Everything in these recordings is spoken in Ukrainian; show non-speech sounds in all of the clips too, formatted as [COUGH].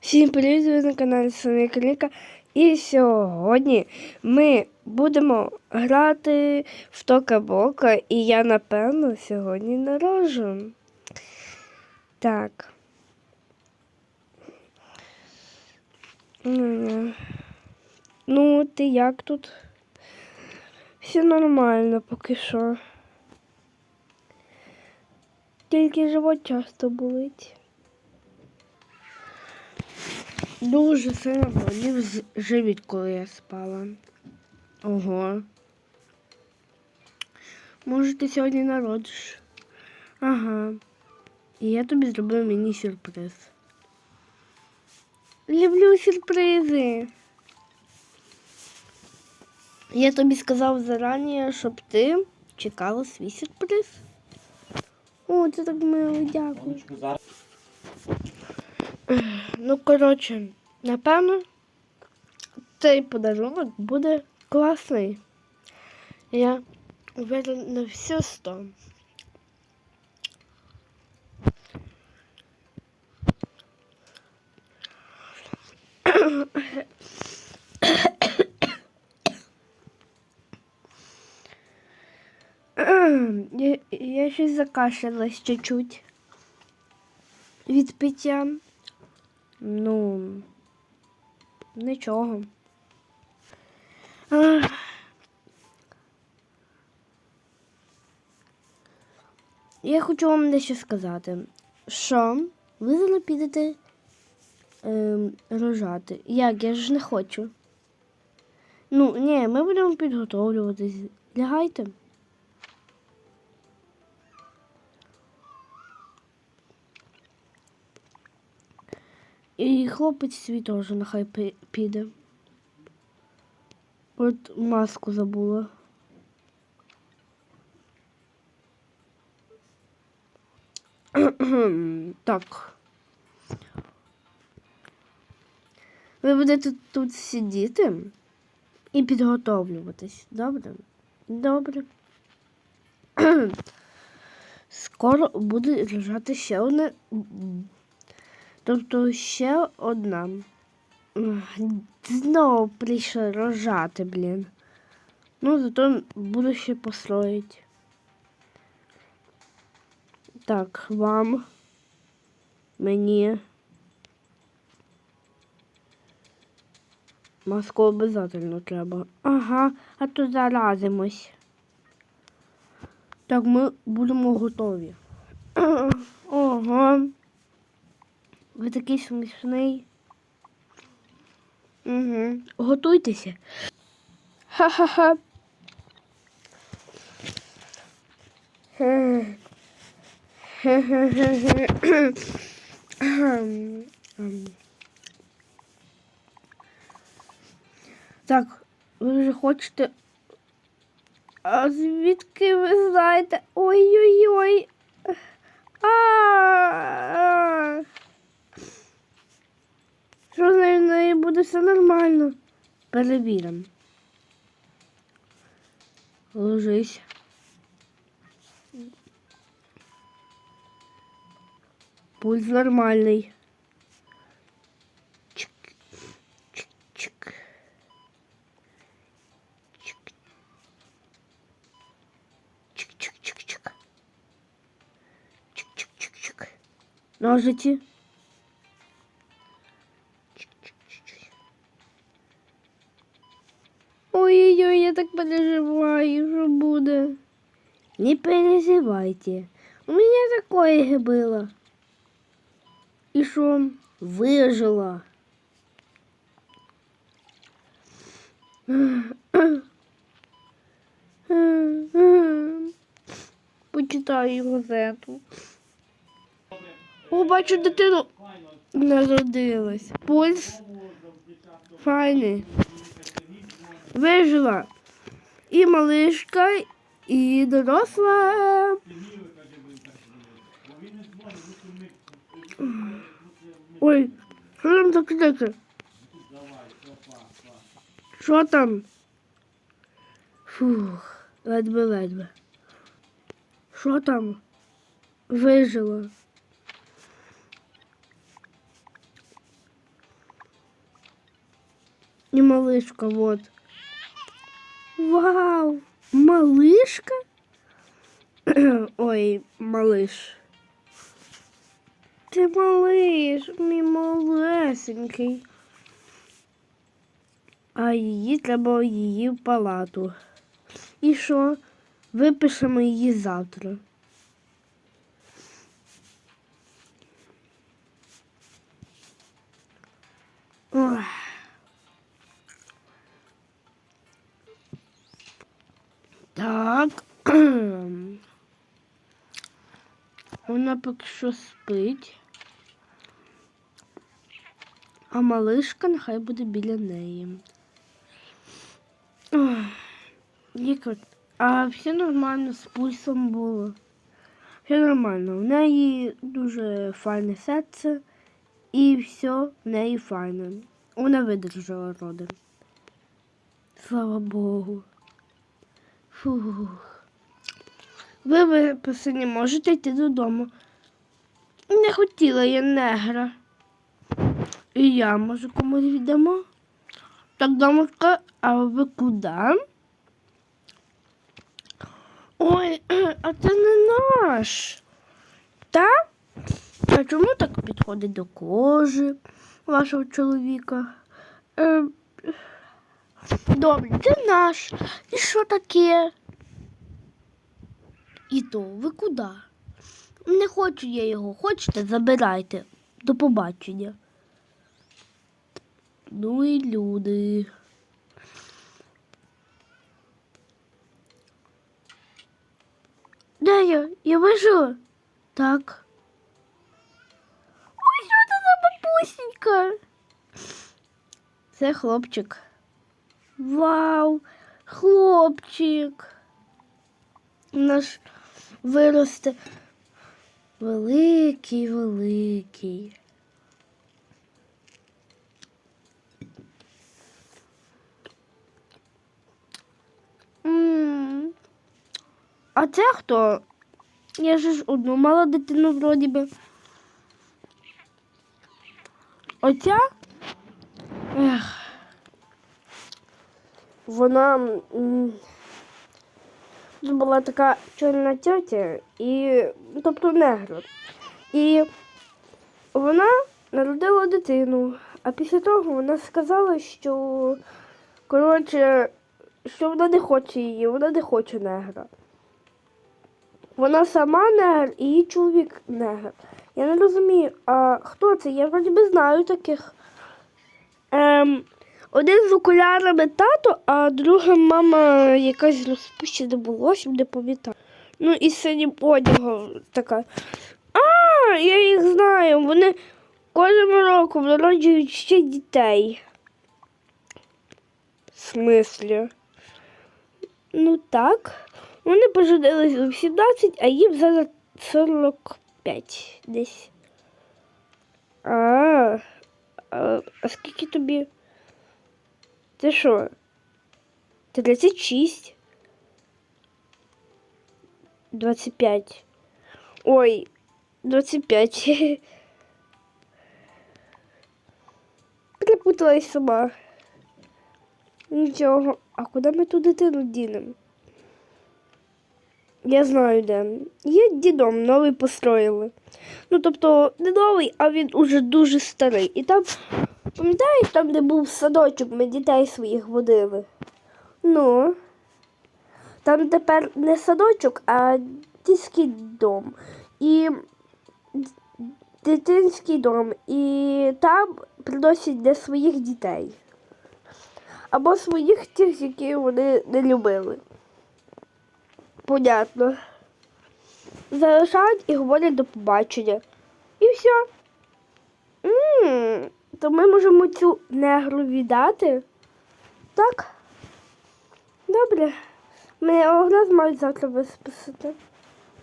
Всім привіт, ви на каналі Соня Кліка. І сьогодні ми будемо грати в Тока Бока, і я напевно сьогодні народжу. Так. Ну, ти як тут? Все нормально поки що. Тільки живот часто болить. Дуже сильно болів живіт, коли я спала. Ого. Може, ти сьогодні народиш? Ага. І я тобі зроблю міні-сюрприз. Люблю сюрпризи. Я тобі сказав зарані, щоб ти чекала свій сюрприз. О, це так мило, дякую. Ну, коротше, напевно, цей подарунок буде класний. Я уверена на все сто. Я, я щось закашлялась чуть-чуть від пиття. Ну, нічого. Я хочу вам дещо сказати, що ви зараз підете ем, рожати. Як? Я ж не хочу. Ну, ні, ми будемо підготовлюватись. Лягайте. І хлопець свій теж нехай піде. От маску забула. [CLEARS THROAT] так. Ви будете тут сидіти і підготовлюватись. Добре? Добре. [CLEARS THROAT] Скоро буде лежати ще одне Тобто ще одна. Знову прийшли рожати, блін. Ну, зато буду ще построїть. Так, вам. Мені. Маску обов'язково треба. Ага, а то заразимось. Так, ми будемо готові. Ого. Ви такий смішний. Угу. Готуйтеся. Ха-ха-ха. Так, ви вже хочете. А звідки ви знаєте? Ой-ой-ой. А-а-а. неї буде все нормально. Перевіримо. Ложись. Пульс нормальний. Чик, чик, чик. Чик. Чик, чик, чик, чик. Чик, чик, чик, чик. Ножиці. Я так переживаю, что будет. Не переживайте. У меня такое было. И что? Выжила. Почитаю газету. О, бачу дитину народилась. Пульс файний. Вижила і малишка, і доросла. Ой, що там за крики? Що там? Фух, ледве-ледве. Що там? вижила. І малишка, вот. Вау! Малишка? [CLEARS THROAT] Ой, малиш. Ти малиш, мій малесенький. А її треба її в палату. І що? Випишемо її завтра. Так. [CLEARS THROAT] Вона поки що спить. А малишка нехай буде біля неї. Лікар, а все нормально з пульсом було. Все нормально. В неї дуже файне серце і все в неї файне. Вона видержала роди. Слава Богу. Фух. Ви виписані, можете йти додому. Не хотіла я негра. І я, може, комусь віддамо? Так, дамочка, а ви куди? Ой, [CLEARS THROAT] а це не наш. Та? А чому так підходить до кожи вашого чоловіка? Е, добре, це наш. І що таке? І то, ви куди? Не хочу я його. Хочете, забирайте. До побачення. Ну і люди. Де я? Я вижила? Так. Ой, що це за бабусенька? Це хлопчик. Вау, хлопчик. Наш виросте великий, великий. М. А це хто? Я ж одну мала дитину вроді би. Оця? Ех. Вона була така чорна тьотя і тобто негра. І вона народила дитину, а після того вона сказала, що коротше, що вона не хоче її, вона не хоче негра. Вона сама негр і її чоловік негр. Я не розумію, а хто це? Я вроді би знаю таких. Ем, один з окулярами тато, а друга мама якась з розпущене волоссям, не пам'ятаю. Ну і синім одягом така. А, я їх знаю. Вони кожного року народжують ще дітей. В смислі? Ну так. Вони поженились у 17, а їм зараз 45 десь. А, а, а скільки тобі? Ти що? 36? 25. Ой, 25. [LAUGHS] Перепуталась сама. Нічого. А куди ми ту дитину дінемо? Я знаю де. Є дідом новий построїли. Ну, тобто, не новий, а він уже дуже старий. І там, пам'ятаєш, там, де був садочок, ми дітей своїх водили. Ну, там тепер не садочок, а дитячий дом. І дитинський дом. І там приносять для своїх дітей. Або своїх тих, які вони не любили. Понятно. Залишають і говорять до побачення. І все. м то ми можемо цю негру віддати. Так? Добре. Мене огляд мають завтра висписати.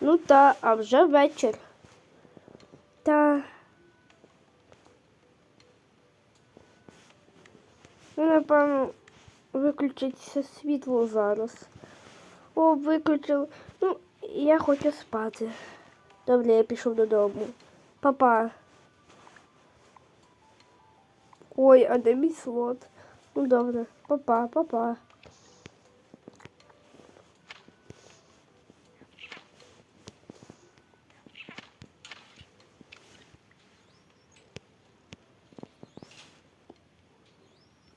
Ну та, а вже вечір. Та. Ну, напевно, виключиться світло зараз. О, виключили. Ну, я хочу спати. Добре, я пішов додому. Папа. Ой, а де мій слот? Ну добре, папа, папа.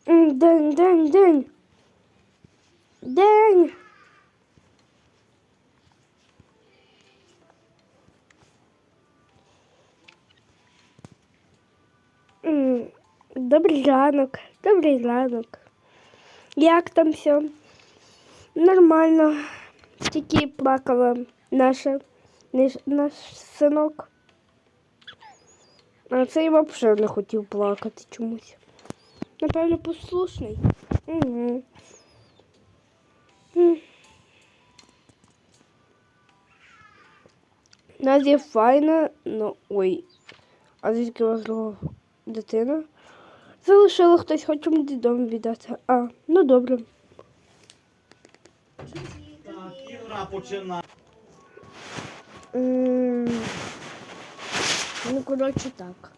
День, день, день. День. М, Добрий ранок, добрий ранок. Як там все? Нормально. Тільки плакала наша, наш, синок. А цей взагалі не хотів плакати чомусь. Напевно, послушний. Угу. Надя файна, ну ой. А звідки у вас дитина? Залишила хтось, хоче мені додому віддати. А, ну добре. Так, Іра починає. М, Ну, коротше, так.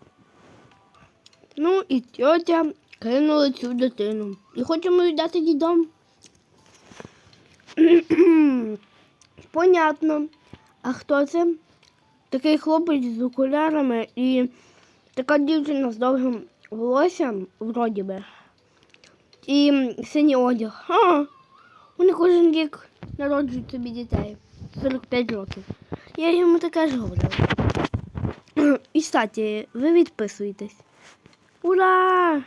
Ну і тьотя кинула цю дитину. І хочемо віддати дідом. [CLEARS THROAT] Понятно. А хто це? Такий хлопець з окулярами і така дівчина з довгим волоссям, вроді би. І синій одяг. А, вони кожен рік народжують собі дітей. 45 років. Я йому таке ж говорила. І кстати, ви відписуєтесь. Ура!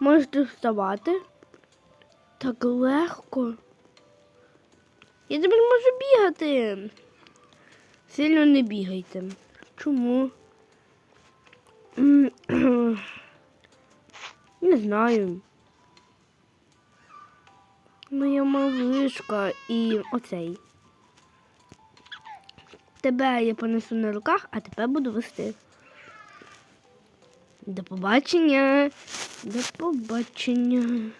Можете вставати. Так легко. Я тепер можу бігати. Сильно не бігайте. Чому? [CLEARS THROAT] Не знаю. Моя малишка і оцей. Тебе я понесу на руках, а тебе буду вести. До побачення. До побачення.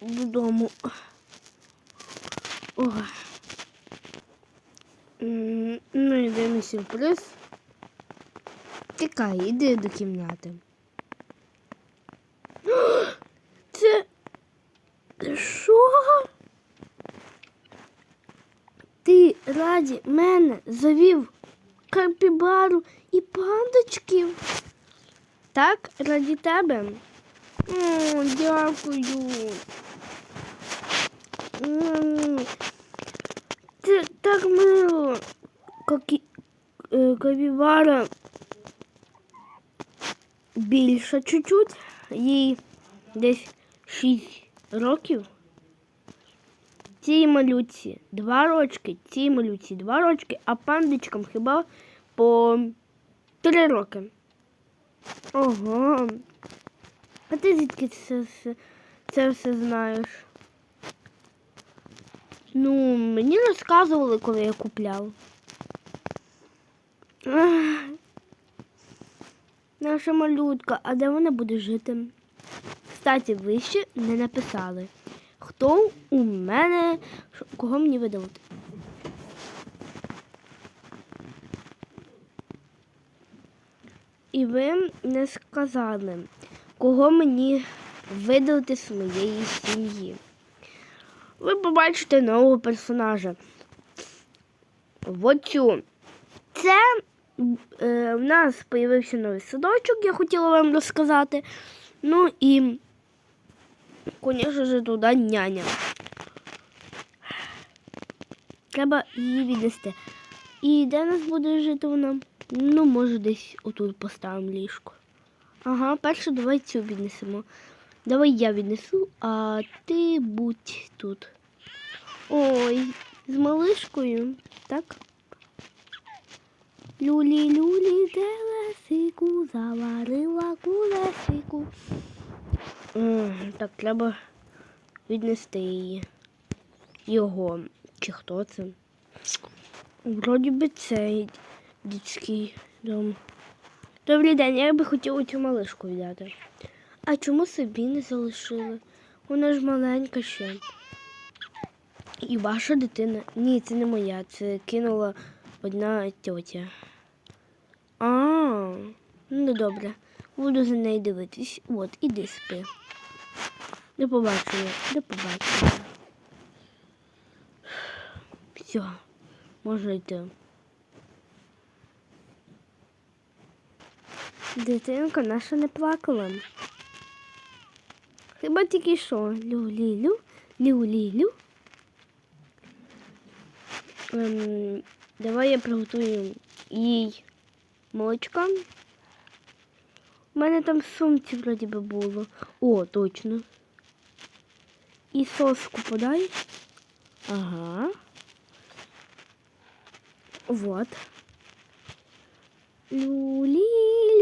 Додому. О. Ну, йде на сюрприз. Тікай, іди до кімнати. [GASPS] Це. Що? Ти раді мене завів капібару і пандочків? Так, раді тебе? О, дякую. Це так мило. Какі... е, Капібара більша чуть-чуть. Їй десь 6 років. Цій малюці два рочки, цій малюці два рочки, а пандочкам хіба по три роки. Ого. А ти звідки це, це все знаєш? Ну, мені розказували, коли я купляв. Наша малютка, а де вона буде жити? Кстати, ви ще не написали. Хто у мене, кого мені видавати? І ви не сказали, кого мені видалити з моєї сім'ї. Ви побачите нового персонажа. Вот цю. Це е, в нас з'явився новий садочок, я хотіла вам розказати. Ну і, звісно ж, туди няня. Треба її віднести. І де нас буде жити вона? Ну, може, десь отут поставимо ліжко. Ага, перше давай цю віднесемо. Давай я віднесу, а ти будь тут. Ой, з малишкою, так? Люлі, люлі, телесику, заварила кулесику. Так, треба віднести її. Його. Чи хто це? Вроді би цей дітський дом. Добрий день, я би хотіла цю малишку взяти. А чому собі не залишили? Вона ж маленька ще. І ваша дитина. Ні, це не моя, це кинула одна тьотя. А, ну добре. Буду за нею дивитись. От, іди спи. До побачення, до побачення. Все, можна йти. Дитинка наша не плакала. Хіба тільки що? Лю-лі-лю, лю-лі-лю. Ем, давай я приготую їй молочка. У мене там в сумці вроді би було. О, точно. І соску подай. Ага. Вот. Люлі-люлі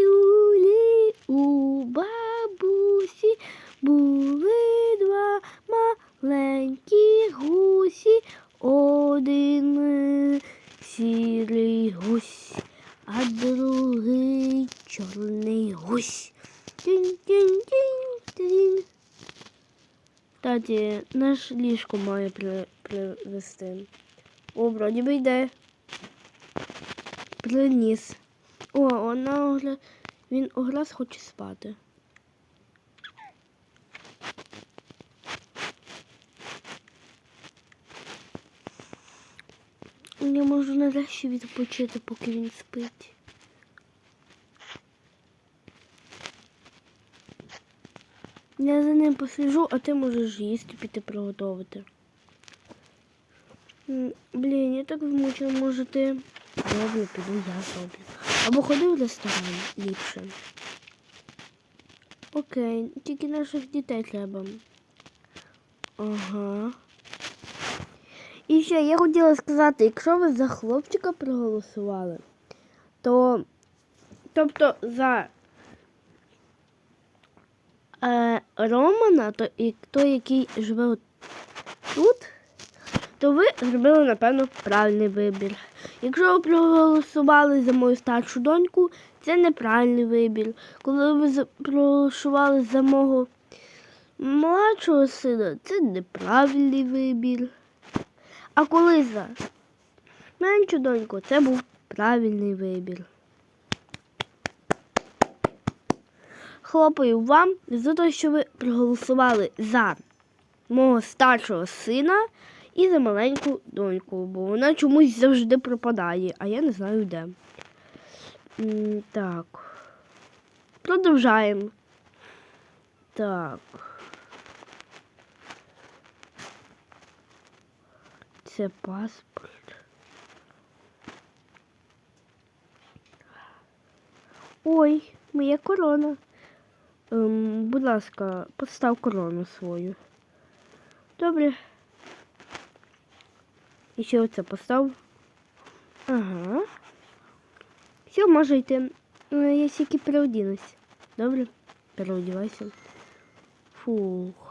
у бабусі Були два маленькі гусі. Один сірий гусь, а другий чорний гусь. Тінь-тінь-тінь-тінь. Таті, наш ліжко має при, привезти. О, вроді би йде. Приніс. О, вона він оглас хоче спати. Я можу нарешті відпочити, поки він спить. Я за ним посиджу, а ти можеш їсти піти приготувати. Блін, я так змучена, може ти. Добре, піду я зроблю. Або ходи в ресторан ліпше. Окей, тільки наших дітей треба. Ага. І ще я хотіла сказати, якщо ви за хлопчика проголосували, то тобто за е, Романа, то і той, який живе тут, то ви зробили, напевно, правильний вибір. Якщо ви проголосували за мою старшу доньку, це неправильний вибір. Коли ви проголосували за мого младшого сина, це неправильний вибір. А коли за меншу доньку, це був правильний вибір. Хлопаю вам за те, що ви проголосували за мого старшого сина і за маленьку доньку, бо вона чомусь завжди пропадає, а я не знаю де. Так. Продовжаємо. Так. Це паспорт. Ой, моя корона. Ем, будь ласка, постав корону свою. Добре. І ще оце постав. Ага. Все, може йти. Е, Я тільки переодінусь. Добре? Переодівайся. Фух.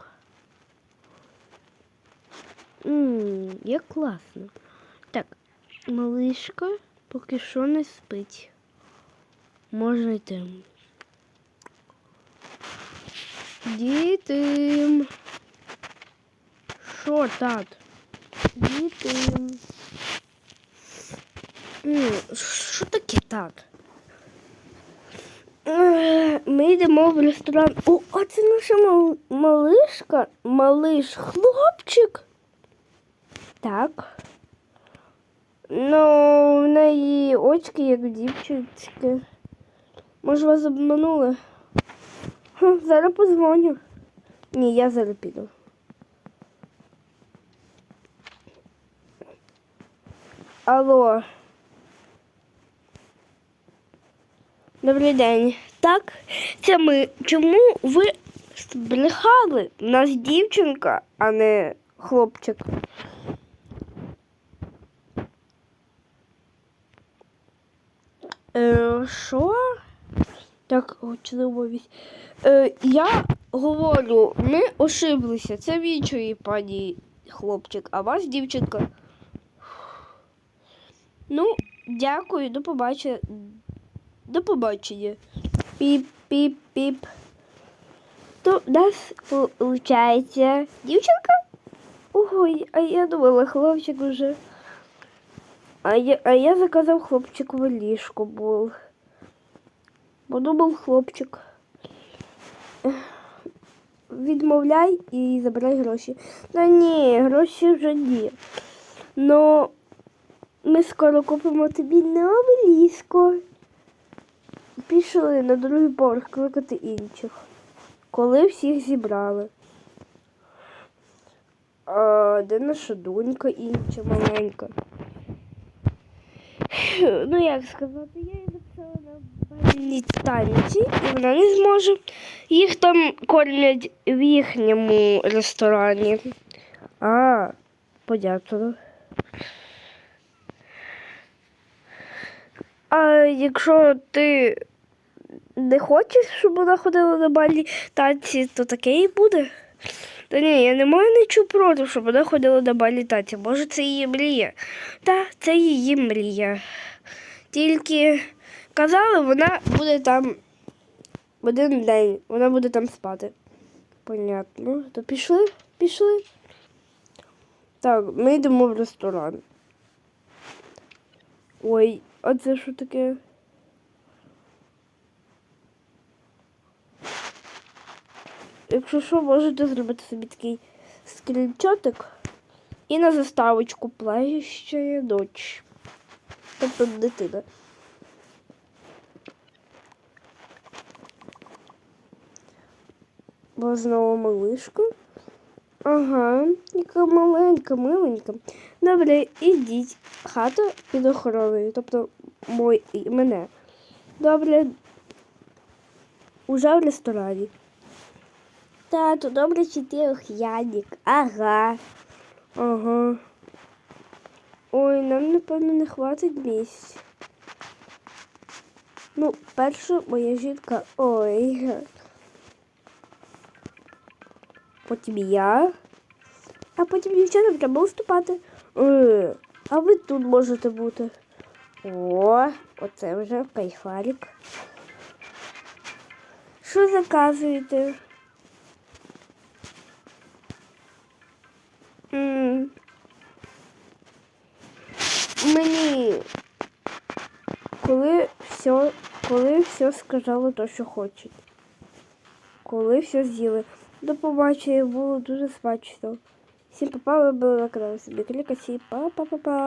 Ммм, як класно. Так, малишка поки що не спить. Можна йти. Діти. Що, тат? Діти. Що таке тат? Е, Ми йдемо в ресторан. О, а це наша мал- малишка, малиш хлопчик. Так. Ну, в неї очки, як у дівчинки. Може, вас обманули? Ха, Зараз позвоню. Ні, я зараз піду. Алло. Добрий день. Так, це ми. Чому ви збрехали? У нас дівчинка, а не хлопчик. Е, Що? Так, очливовість. Е, я говорю, ми ошиблися. Це вічої пані хлопчик, а вас дівчинка. Ну, дякую, до побачення. До побачення. Піп-піп-піп. То у нас виходить дівчинка? Ой, а я думала, хлопчик уже. А я, а я заказав хлопчикове ліжко був. Подумав хлопчик. Відмовляй і забирай гроші. Та ні, гроші вже ні. Но ми скоро купимо тобі нове ліжко. Пішли на другий поверх кликати інших. Коли всіх зібрали. А, де наша донька інша маленька? Ну, як сказати, я її записала на бальні танці, і вона не зможе. Їх там кормлять в їхньому ресторані. А, подякую. А якщо ти не хочеш, щоб вона ходила на бальні танці, то таке і буде. Та ні, я не маю нічого проти, щоб вона ходила на бальні танці. Може, це її мрія. Та, це її мрія. Тільки казали, вона буде там один день, вона буде там спати. Понятно. То пішли? Пішли. Так, ми йдемо в ресторан. Ой, а це що таке? Якщо що, можете зробити собі такий скрінчотик і на заставочку плещає дочь. Тобто дитина. Бо знову малишка. Ага, яка маленька, миленька. Добре, ідіть. Хата під охороною, тобто мой, і мене. Добре. Уже в ресторані. Тату, добре, чи ти ох'ядник? Ага. Ага. Ой, нам, напевно, не хватить місць. Ну, перша моя жінка. Ой. Потім я. А потім дівчатам треба виступати. Е, а ви тут можете бути. О, оце вже кайфарик. Що заказуєте? Мені коли все, коли все сказали то, що хочуть. Коли все з'їли. До побачення було дуже смачно. Всім папа, ви були на каналі собі Клікайте, Па-па-па-па.